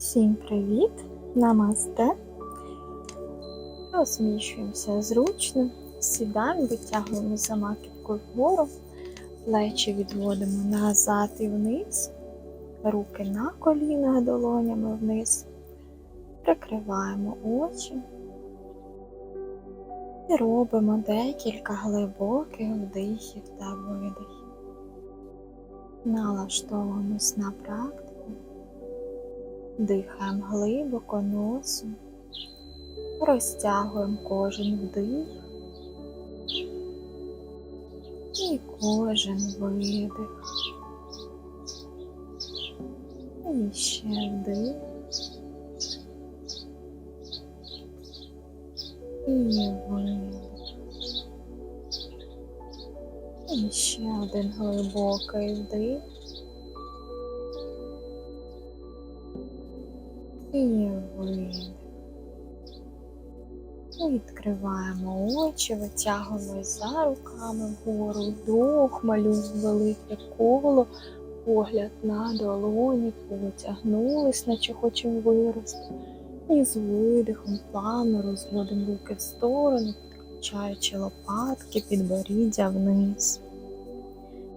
Всім привіт! Намасте. Розміщуємося зручно, сідаємо, витягуємо за маківкою вгору, плечі відводимо назад і вниз, руки на колінах долонями вниз, прикриваємо очі і робимо декілька глибоких вдихів та видихів. Налаштовуємось на практику. Дихаємо глибоко носом, розтягуємо кожен вдих і кожен видих. І ще вдих. І видих. І ще один глибокий вдих. І видих. Відкриваємо очі, витягуємось за руками вгору, вдох, малюємо велике коло, погляд на долоні, потягнулись, наче хочемо вирости. І з видихом плавно розводимо руки в сторону, підключаючи лопатки, підборіддя вниз.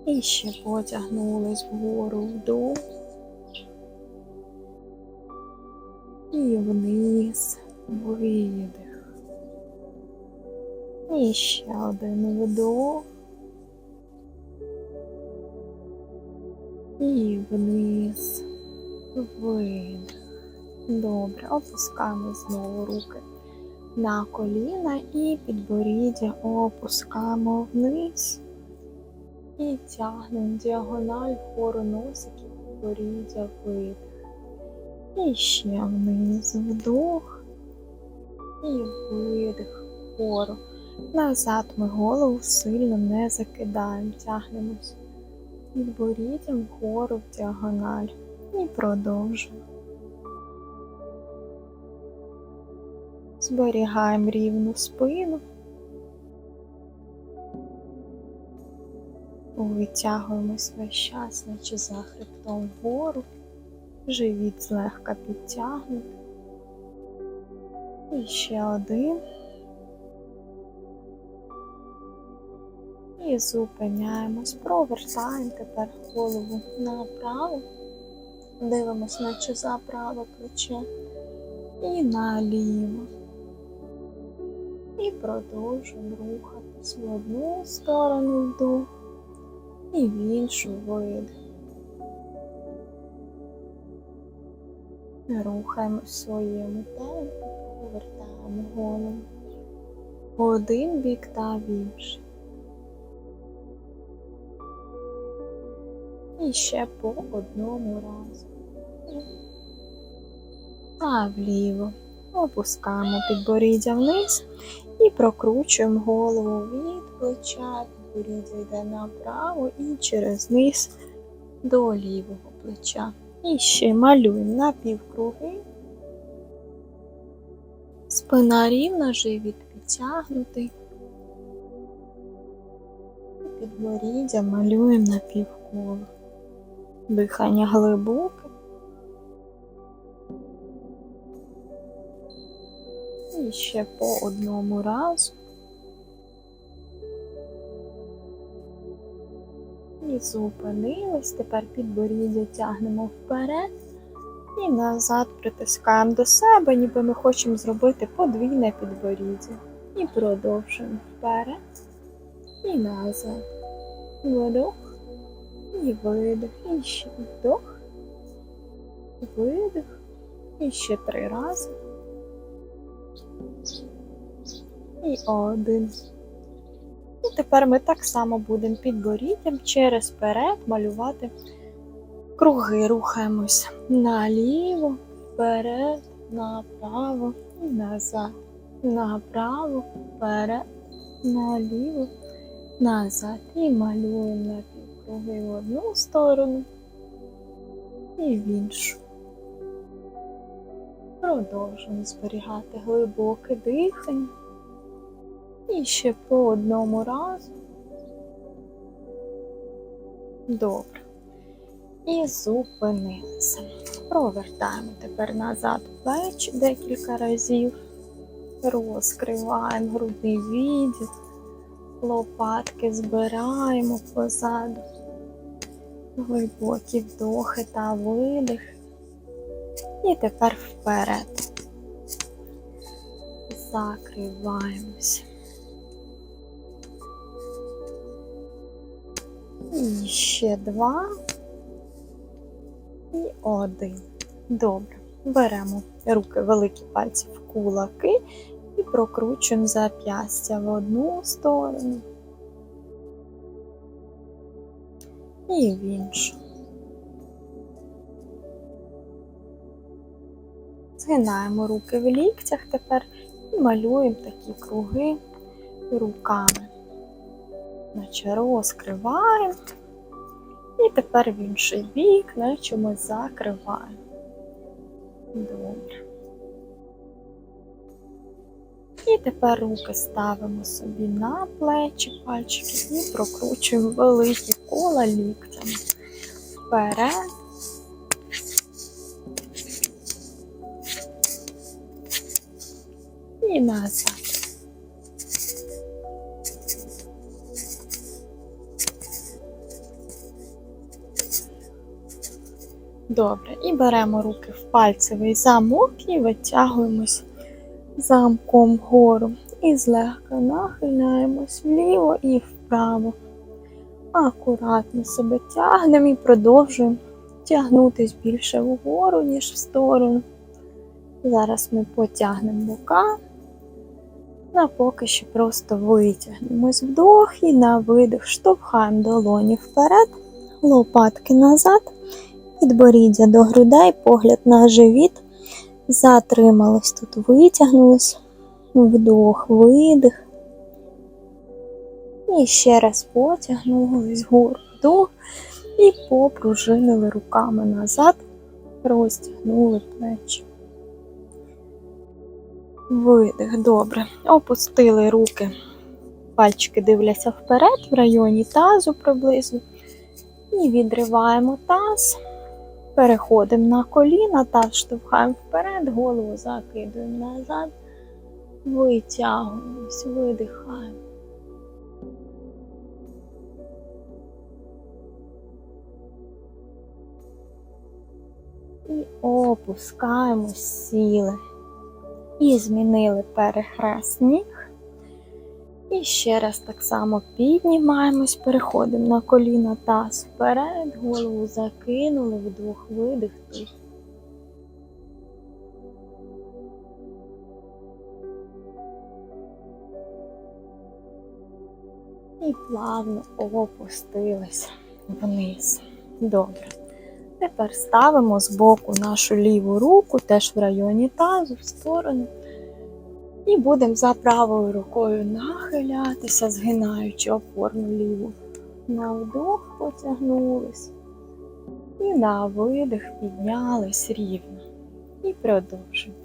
І ще потягнулись вгору вдох. І вниз видих. І ще один вдох. І вниз видих. Добре, опускаємо знову руки на коліна і підборіддя опускаємо вниз. І тягнемо діагональ вгору носиків, підборіддя видих. І ще вниз вдох і видих вгору. Назад ми голову сильно не закидаємо, тягнемось підборіддям вгору в діагональ і продовжуємо. Зберігаємо рівну спину. Витягуємось весь час, наче за хребтом вгору. Живіт злегка підтягнути. І ще один. І зупиняємось, провертаємо тепер голову направо, дивимось, наче за праве плече і наліво. І продовжуємо рухатись в одну сторону вдох і в іншу видих. Рухаємо своєму темпі, повертаємо голову в один бік та в інший. І ще по одному разу. А вліво. Опускаємо підборіддя вниз і прокручуємо голову від плеча, підборіддя йде направо і через низ до лівого плеча. І ще малюємо напівкруги. Спина рівна, живіт підтягнутий. Підборіддя малюємо напівколо. Дихання глибоке. І ще по одному разу. І зупинились. Тепер підборіддя тягнемо вперед і назад притискаємо до себе, ніби ми хочемо зробити подвійне підборіддя. І продовжуємо вперед і назад. Вдох і видих. І ще вдох, видих. І ще три рази. І один. Тепер ми так само будемо підборіддям через перед малювати круги. Рухаємось наліво, вперед, направо назад. Направо, вперед, наліво, назад. І малюємо напівкруги в одну сторону і в іншу. Продовжуємо зберігати глибоке дихання. І ще по одному разу. Добре. І зупинилися. Провертаємо тепер назад плечі декілька разів. Розкриваємо грудний відділ. Лопатки збираємо позаду. Глибокі вдохи та видих. І тепер вперед. Закриваємось. І ще два. І один. Добре. Беремо руки, великі пальці в кулаки і прокручуємо зап'ястя в одну сторону і в іншу. Згинаємо руки в ліктях тепер і малюємо такі круги руками. Наче розкриваємо. І тепер в інший бік, наче ми закриваємо. Добре. І тепер руки ставимо собі на плечі, пальчики і прокручуємо великі кола ліктями. Вперед. Добре, і беремо руки в пальцевий замок і витягуємось замком вгору. І злегка нахиляємось вліво і вправо. Акуратно себе тягнемо і продовжуємо тягнутись більше вгору, ніж в сторону. Зараз ми потягнемо бока, а поки що просто витягнемось вдох і на видих штовхаємо долоні вперед, лопатки назад, підборіддя до грудей, погляд на живіт. Затримались тут, витягнулись, вдох, видих. І ще раз потягнулись вгору вдох і попружинили руками назад, розтягнули плечі. Видих, добре. Опустили руки. Пальчики дивляться вперед, в районі тазу приблизно. І відриваємо таз. Переходимо на коліна, таз штовхаємо вперед, голову закидуємо назад, витягуємось, видихаємо. І опускаємось, сіли. І змінили перехрест ніг. І ще раз так само піднімаємось, переходимо на коліна таз вперед, голову закинули, вдох, видих. І плавно опустились вниз. Добре. Тепер ставимо з боку нашу ліву руку, теж в районі тазу, в сторону. І будемо за правою рукою нахилятися, згинаючи опорну ліву. На вдох потягнулись. І на видих піднялись рівно. І продовжуємо.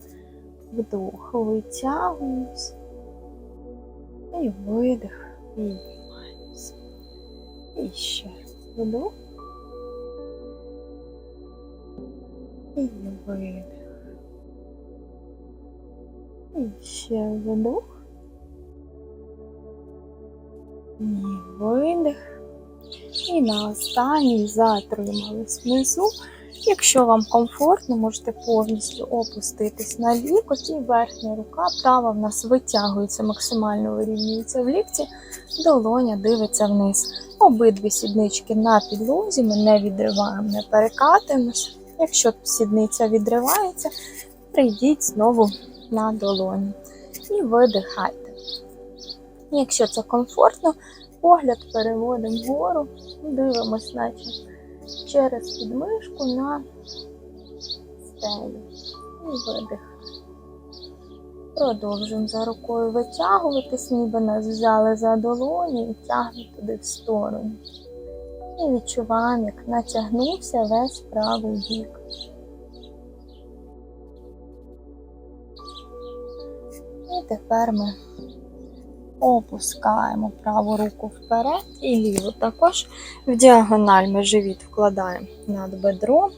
Вдох, витягуємось. І видих, піднімаємось. І ще раз вдох. І видих. І ще вдох. І видих. І на останній затримались внизу. Якщо вам комфортно, можете повністю опуститись на лікоть і верхня рука права в нас витягується, максимально вирівнюється в лікті, долоня дивиться вниз. Обидві сіднички на підлозі, ми не відриваємо, не перекатуємося. Якщо сідниця відривається, прийдіть знову на долоні і видихайте. Якщо це комфортно, погляд переводимо вгору, дивимось, наче через підмишку на стелю. І видихаємо. Продовжуємо за рукою витягуватись, ніби нас взяли за долоні і тягнемо туди в сторону. І відчуваємо, як натягнувся весь правий бік. Тепер ми опускаємо праву руку вперед і ліву також в діагональ ми живіт вкладаємо над бедром,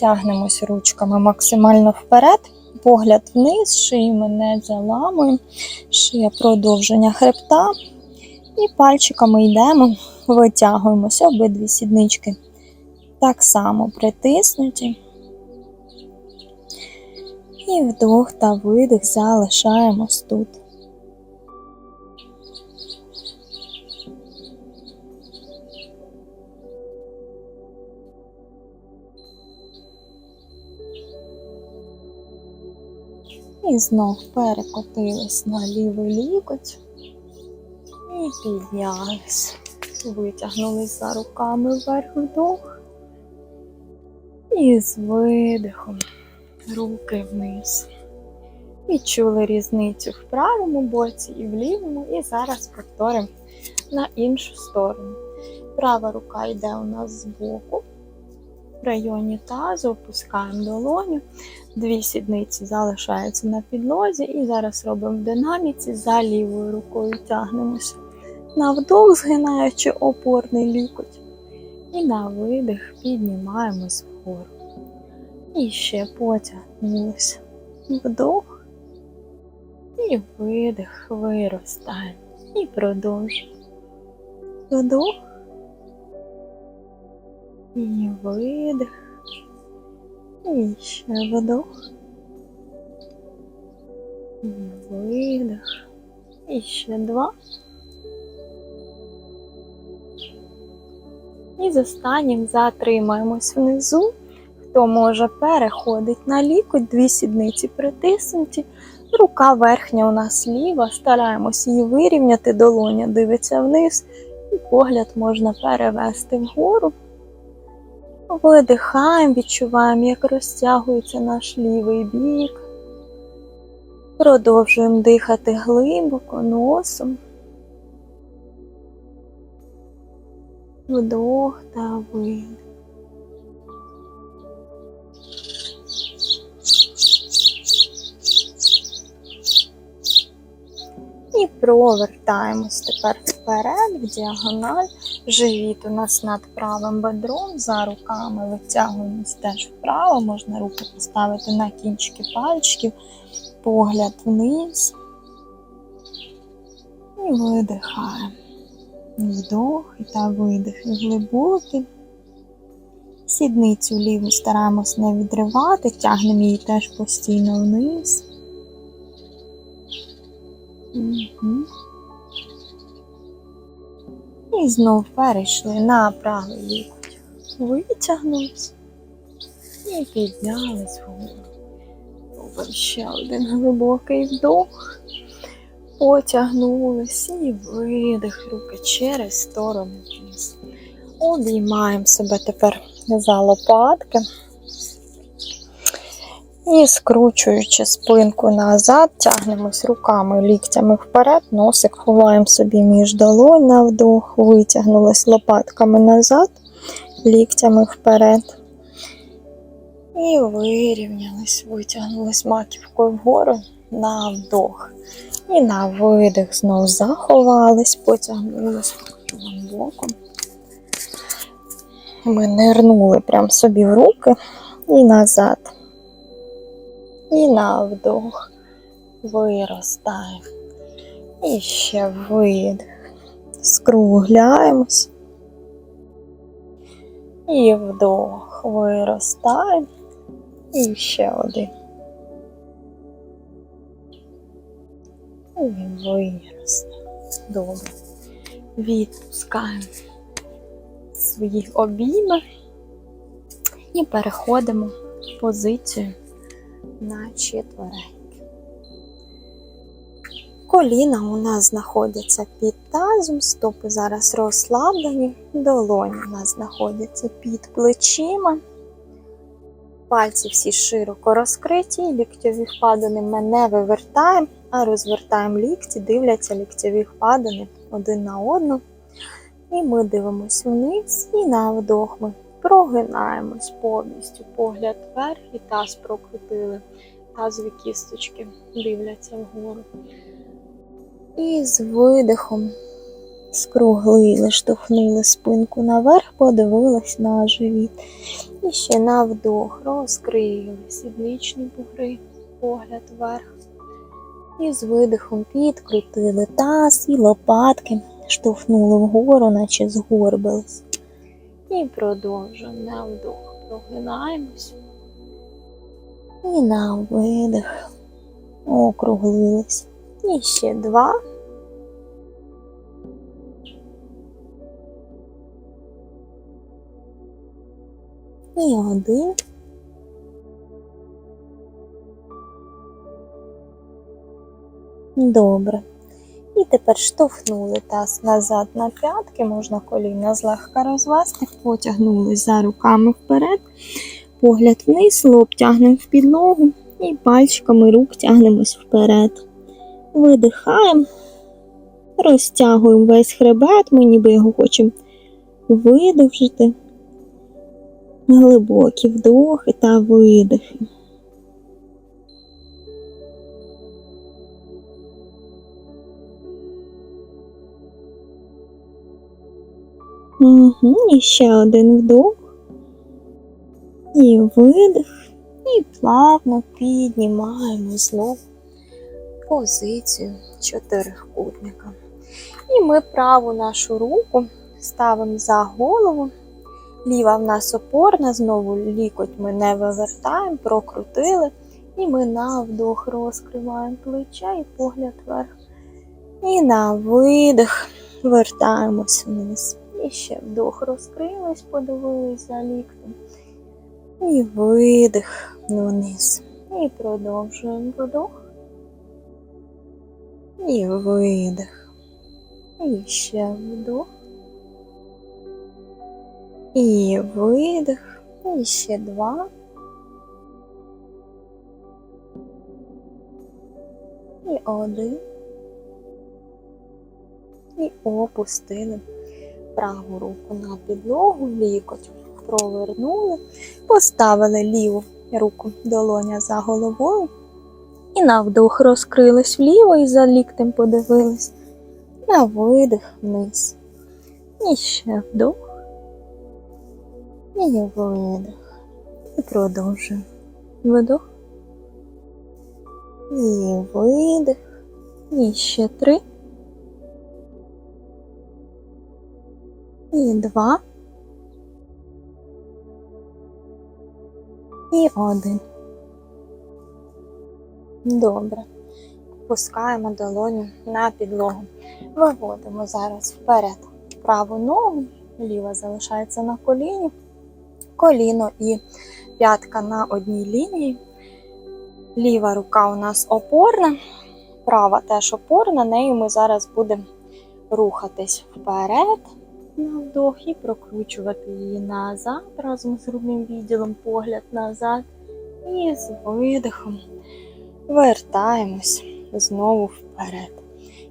Тягнемось ручками максимально вперед, погляд вниз, шию ми не заламуємо, шия продовження хребта. І пальчиками йдемо, витягуємося обидві сіднички. Так само притиснуті. І вдох та видих залишаємось тут. І знов перекотились на лівий лікоть. І піднялись. Витягнулись за руками вверх вдох. І з видихом руки вниз. Відчули різницю в правому боці і в лівому. І зараз повторимо на іншу сторону. Права рука йде у нас збоку. В районі тазу опускаємо долоню. Дві сідниці залишаються на підлозі. І зараз робимо в динаміці за лівою рукою тягнемося. На вдох, згинаючи опорний лікоть. І на видих піднімаємось вгору. І ще потягнулися. Вдох. І видих, виростаємо. І продовжуємо. Вдох. І видих. І ще вдох. І видих. І ще два. І з останнім затримаємось внизу. Хто може переходить на лікоть, дві сідниці притиснуті. Рука верхня у нас ліва. Стараємось її вирівняти, долоня дивиться вниз. І погляд можна перевести вгору. Видихаємо, відчуваємо, як розтягується наш лівий бік. Продовжуємо дихати глибоко носом. Вдох та видих. І провертаємось тепер вперед, в діагональ. Живіт у нас над правим бедром, за руками витягуємось теж вправо, можна руки поставити на кінчики пальчиків, погляд вниз. І видихаємо. Вдох та видих глибокий. Сідницю ліву стараємось не відривати, тягнемо її теж постійно вниз. Угу. І знов перейшли на правий лікоть. Витягнулись і піднялись вгору. Ще один глибокий вдох. Потягнулись і видих руки через сторону вниз. Обіймаємо себе тепер за лопатки. І скручуючи спинку назад, тягнемось руками, ліктями вперед, носик ховаємо собі між долонь на вдох, витягнулись лопатками назад, ліктями вперед. І вирівнялись, витягнулись маківкою вгору на вдох. І на видих знову заховались, потягнулись боком. Ми нирнули прям собі в руки і назад. І на вдох виростаємо. І ще видих. Скругляємось. І вдох виростаємо. І ще один. І виростаємо. Добре. Відпускаємо свої обійми і переходимо в позицію на четвереньки. Коліна у нас знаходяться під тазом, стопи зараз розслаблені, долоні у нас знаходяться під плечима. Пальці всі широко розкриті, ліктьові впадини ми не вивертаємо, а розвертаємо лікті, дивляться ліктьові впадини один на одну. І ми дивимося вниз і на вдох ми прогинаємось повністю. Погляд вверх і таз прокрутили. Тазові кісточки дивляться вгору. І з видихом скруглили, штовхнули спинку наверх, подивились на живіт. І ще на вдох розкрили сідничні бугри, погляд вверх. І з видихом підкрутили таз і лопатки, штовхнули вгору, наче згорбились. І продовжуємо на вдох. Прогинаємось. І на видих округлились. І ще два. І один. Добре. І тепер штовхнули таз назад на п'ятки, можна коліна злегка розвести, потягнули за руками вперед, погляд вниз, лоб тягнемо в підлогу і пальчиками рук тягнемось вперед. Видихаємо, розтягуємо весь хребет, ми ніби його хочемо видовжити. Глибокі вдохи та видихи. Угу, і ще один вдох. І видих. І плавно піднімаємо знову позицію чотирикутника. І ми праву нашу руку ставимо за голову. Ліва в нас опорна, знову лікоть ми не вивертаємо, прокрутили. І ми на вдох розкриваємо плече і погляд вверх. І на видих вертаємось вниз. І ще вдох розкрились, подивились за ліктем. І видих вниз. І продовжуємо вдох. І видих. І ще вдох. І видих. І ще два. І один. І опустили праву руку на підлогу, лікоть провернули, поставили ліву руку долоня за головою. І на вдох розкрились вліво і за ліктем подивились. На видих вниз. І ще вдох. І видих. І продовжуємо. Вдох. І видих. І ще три. І два. І один. Добре. Пускаємо долоню на підлогу. Виводимо зараз вперед праву ногу, ліва залишається на коліні, коліно і п'ятка на одній лінії. Ліва рука у нас опорна, права теж опорна, нею ми зараз будемо рухатись вперед на вдох і прокручувати її назад разом з грудним відділом, погляд назад. І з видихом вертаємось знову вперед.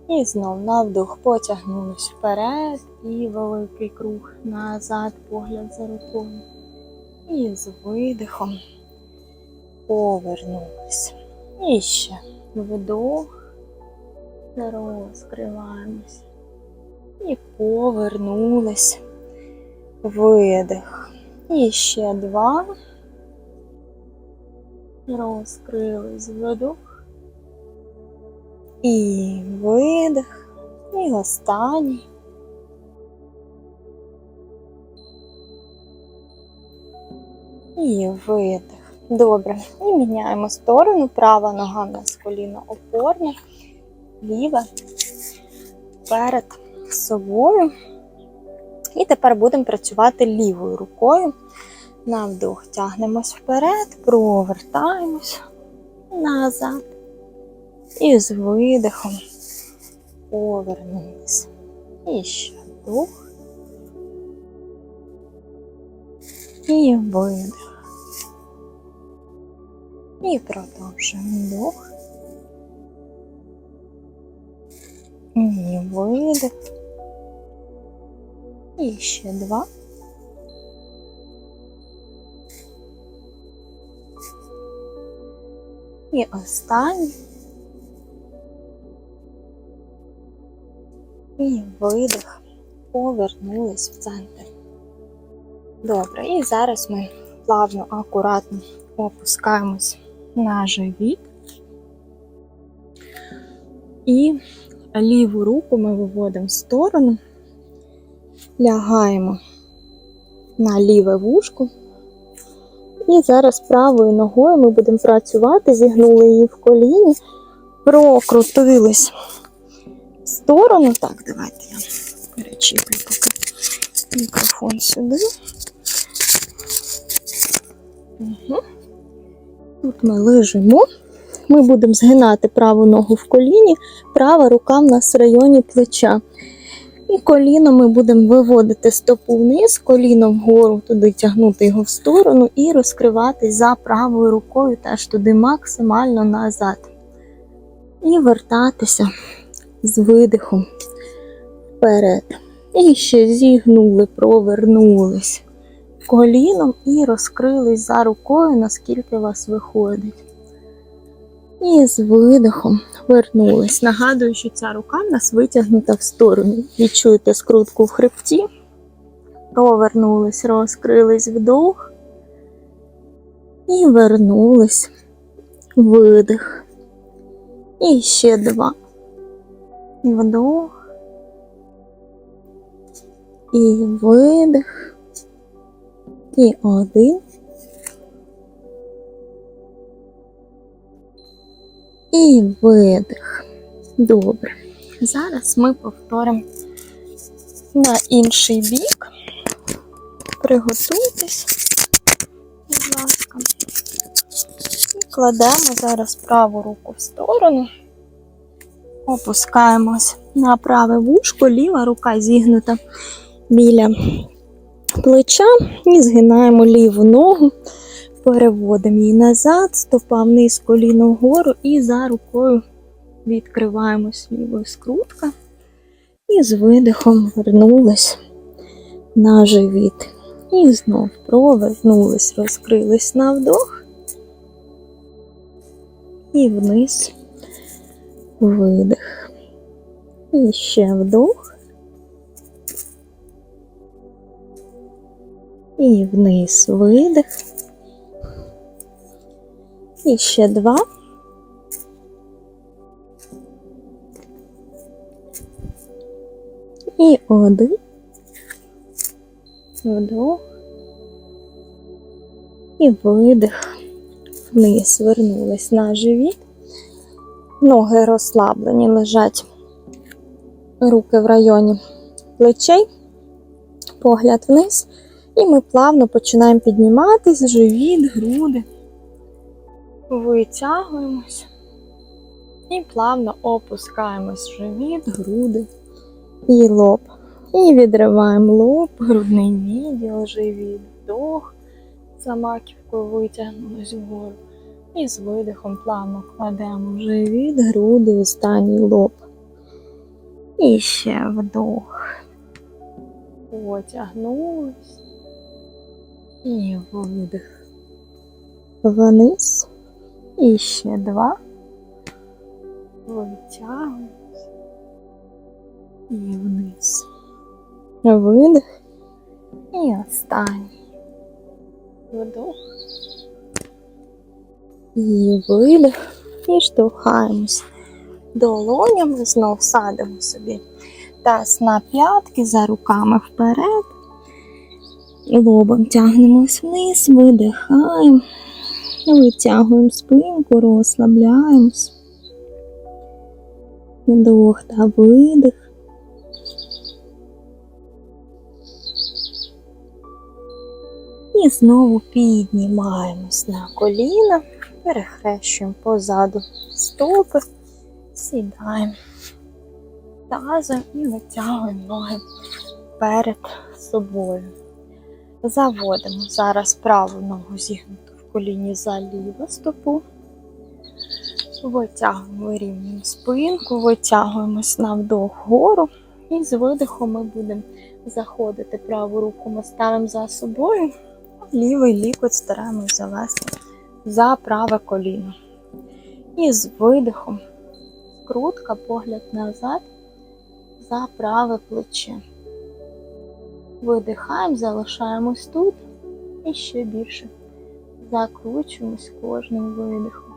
І знову на вдох потягнулись вперед і великий круг назад, погляд за рукою. І з видихом повернулись. І ще вдох, розкриваємось. І повернулись. Видих. І ще два. Розкрились вдох. І видих. І останній. І видих. Добре. І міняємо сторону. Права нога в нас коліно опорне, ліве перед собою. І тепер будемо працювати лівою рукою. На вдох тягнемось вперед, провертаємось назад. І з видихом повернулись. І ще вдох. І видих. І продовжуємо вдох. І видих. І ще два. І останній. І видих. Повернулись в центр. Добре, і зараз ми плавно, акуратно опускаємось на живіт. І ліву руку ми виводимо в сторону, лягаємо на ліве вушко. І зараз правою ногою ми будемо працювати, зігнули її в коліні, прокрутились в сторону. Так, давайте я перечіплю поки мікрофон сюди. Угу. Тут ми лежимо. Ми будемо згинати праву ногу в коліні, права рука в нас в районі плеча. І коліно ми будемо виводити стопу вниз, коліно вгору, туди тягнути його в сторону і розкриватись за правою рукою теж туди максимально назад. І вертатися з видихом вперед. І ще зігнули, провернулись коліном і розкрились за рукою, наскільки у вас виходить. І з видихом вернулись. Нагадую, що ця рука в нас витягнута в сторону. Відчуєте скрутку в хребті. Провернулись, розкрились вдох. І вернулись. Видих. І ще два. Вдох. І видих. І один. І видих. Добре. Зараз ми повторимо на інший бік. Приготуйтесь, будь ласка. І кладемо зараз праву руку в сторону. Опускаємось на праве вушко, ліва рука зігнута біля плеча і згинаємо ліву ногу. Переводимо її назад, стопа вниз, коліно вгору і за рукою відкриваємось лівою скрутка. І з видихом вернулись на живіт. І знов провернулись, розкрились на вдох. І вниз видих. І ще вдох. І вниз видих. І ще два. І один. Вдох. І видих. Вниз вернулись на живіт. Ноги розслаблені, лежать руки в районі плечей, погляд вниз. І ми плавно починаємо підніматись, живіт, груди. Витягуємось і плавно опускаємось живіт, груди і лоб. І відриваємо лоб, грудний відділ, живіт, вдох, за маківкою витягнулись вгору. І з видихом плавно кладемо живіт, груди, останній лоб. І ще вдох. Потягнулись. І видих. Вниз. І ще два. Витягуємось. І вниз. Видих. І останній. Вдох. І видих. І штовхаємось долонями. Знов садимо собі таз на п'ятки за руками вперед. Лобом тягнемось вниз, видихаємо. Витягуємо спинку, розслабляємось. Вдох та видих. І знову піднімаємось на коліна, перехрещуємо позаду стопи, сідаємо тазом і витягуємо ноги перед собою. Заводимо зараз праву ногу зігнуту в коліні за ліву стопу. Витягуємо вирівнюємо спинку, витягуємось на вдох вгору. І з видихом ми будемо заходити праву руку, ми ставимо за собою, лівий лікоть стараємось завести за праве коліно. І з видихом крутка, погляд назад за праве плече. Видихаємо, залишаємось тут. І ще більше. Закручуємось кожним видихом.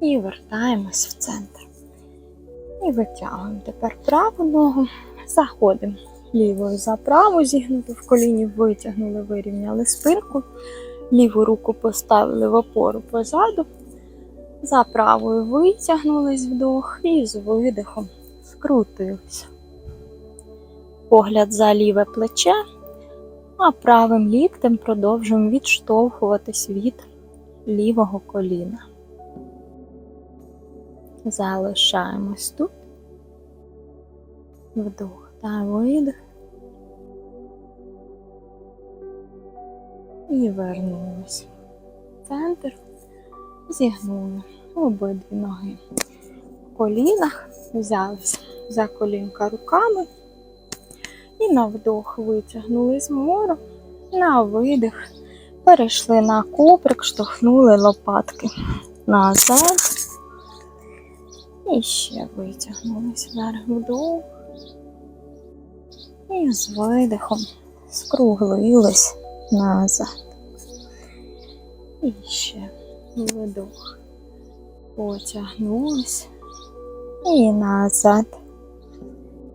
І вертаємось в центр. І витягуємо тепер праву ногу, заходимо лівою за праву, зігнути в коліні, витягнули, вирівняли спинку, ліву руку поставили в опору позаду, за правою витягнулись вдох і з видихом скрутилися. Погляд за ліве плече, а правим ліктем продовжуємо відштовхуватись від лівого коліна. Залишаємось тут. Вдох та видих. І вернулись. в Центр. Зігнули обидві ноги в колінах, взялися за колінка руками і на вдох витягнули згору, на видих перейшли на куприк, штовхнули лопатки назад. І ще витягнулись вверх вдох. І з видихом скруглились назад. І ще вдох. Потягнулись. І назад.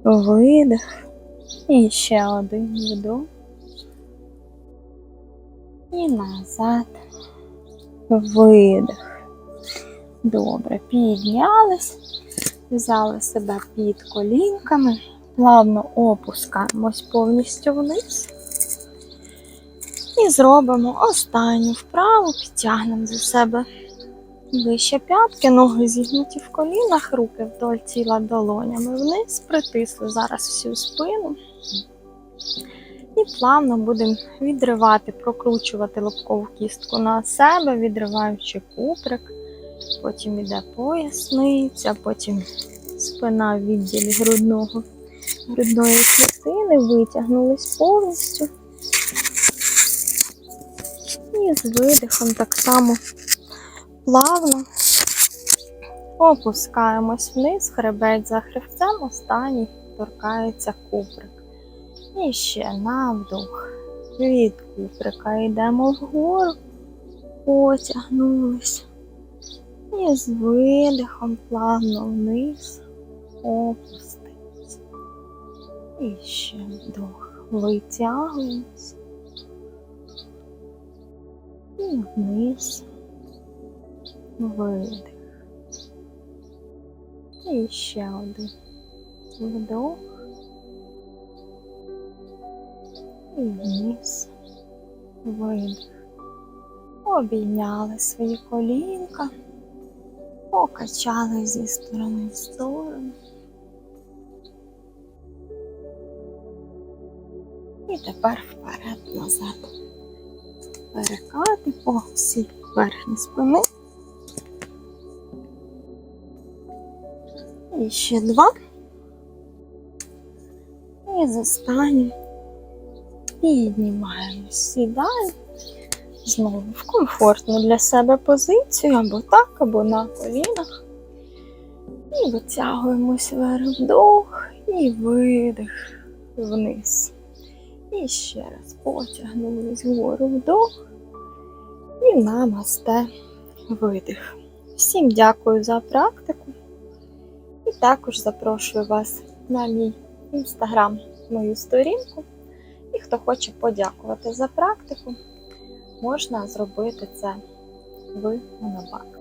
Видих. І ще один вдох. І назад. Видих. Добре, піднялись, взяли себе під колінками, плавно опускаємось повністю вниз. І зробимо останню вправу, підтягнемо за себе вище п'ятки, ноги зігнуті в колінах, руки вдоль тіла долонями вниз, притисли зараз всю спину. І плавно будемо відривати, прокручувати лобкову кістку на себе, відриваючи куприк. Потім іде поясниця, потім спина в відділі грудного, грудної клітини, витягнулись повністю. І з видихом так само плавно опускаємось вниз, хребець за хребцем, останній торкається куприк. І ще на вдох. Від куприка йдемо вгору, потягнулись. І з видихом плавно вниз опустимось. І ще вдох. Витягуємось. І вниз. Видих. І ще один вдох. І вниз. Видих. Обійняли свої колінка. Покачали зі сторони в сторону. І тепер вперед назад. Перекати по всій верхній спини. І ще два. І з піднімаємось, сідаємо. Знову в комфортну для себе позицію, або так, або на колінах. І витягуємось вверх вдох і видих вниз. І ще раз потягнулись вгору вдох і намасте видих. Всім дякую за практику. І також запрошую вас на мій інстаграм, мою сторінку. І хто хоче подякувати за практику можна зробити це в монобак.